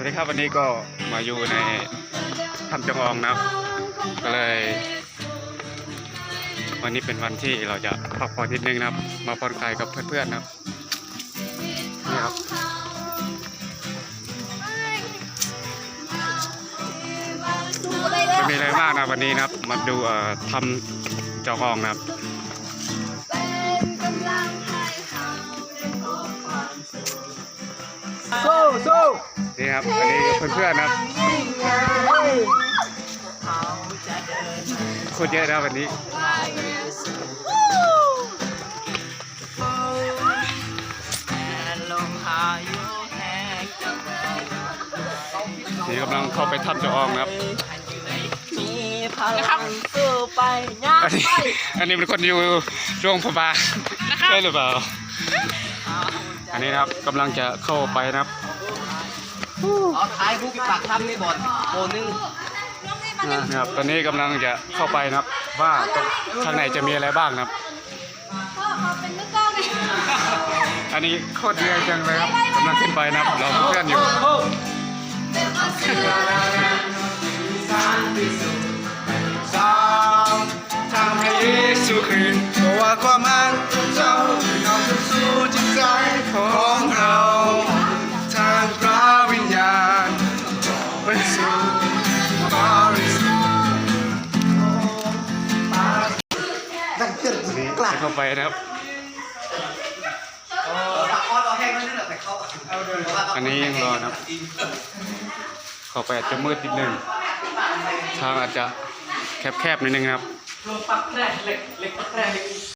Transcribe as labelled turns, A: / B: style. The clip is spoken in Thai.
A: วัสดีครับวันนี้ก็มาอยู่ในถ้ำจำลองนะครับก็เลย วันนี้เป็นวันที่เราจะพักผ่อนนิดนึงนะครับ มาผ่อนคลายกับเพื่อนๆนะครับนี่ครับไม่มีอะไรมากนะวันนี้นะครับ มาดูเอ่อทำจององนะครับ นี่ครับอันนี้เพื่อนๆนะครับโคตรเยอะนะวันนี้
B: ลมพายุแห้งจะ
A: นี่กำลังเข้าไปถ้ำจององนะครับ
B: มีพลังสู้ไปย่า
A: อันนี้อันนี้เป็นคนอยู่โรงพยาบาลใช่หรือเปล่า อันนี้นะครับกำลังจะเข้าไปนะครับ
B: เอาท้ายผู้ปากถ้ำนี่บอลโบนึง
A: นะครับตอนนี้กำลังจะเข้าไปนะครับ ว่าข้างในจะมีอะไรบ้างนะครับ
C: พ่อเขาเป็นมือกล้องเลย
A: อันนี้โคตรเหนื่อยจังเลยครับกำลังขึ้นไปนะครับเราเพื่อนอยู่
D: ทำให้เยซูคืนเพราะว่าความรักของ
A: อันนี้จะเข้าไปนะครับ อันนี้ยังรอนะครับ เข้าไปอาจจะมืดนิดนึง ทางอาจจะแคบๆนิดนึงนะครับ
B: ปักแรกเหล็กเหล็กปักแรก